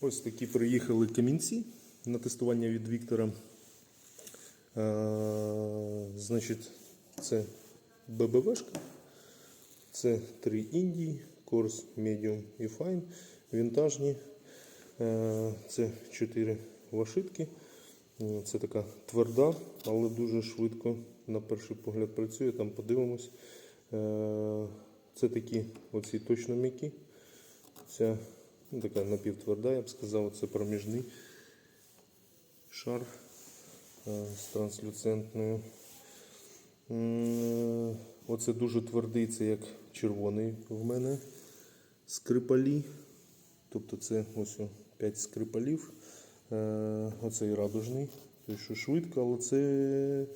Ось такі приїхали камінці на тестування від Віктора. Е, значить, це ББВшка. Це три Індії, Корс, Medium і Fine, вінтажні. Е, Це чотири вашитки. Е, Це така тверда, але дуже швидко на перший погляд працює. Там подивимось. Це такі оці точно м'які. Ця така напівтверда, я б сказав, це проміжний шар е, з транслюцентною. Оце дуже твердий, це як червоний в мене скрипалі. Тобто це ось 5 скрипалів. Е, Оцей радужний, той, що швидко, але це,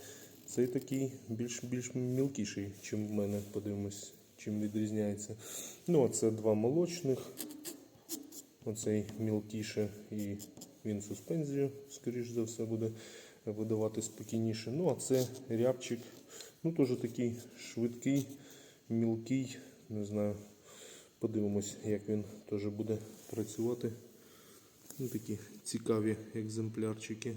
цей такий більш, більш мілкіший, ніж в мене. Подивимось, чим відрізняється. Ну, а це два молочних. Оцей мілкіше і він суспензію, скоріш за все, буде видавати спокійніше. Ну, а це рябчик. Ну, теж такий швидкий, мілкий. Не знаю. Подивимось, як він теж буде працювати. Ну, такі цікаві екземплярчики.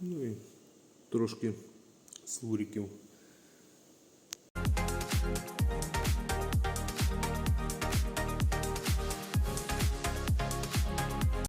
Ну і трошки слуриків. Thank you.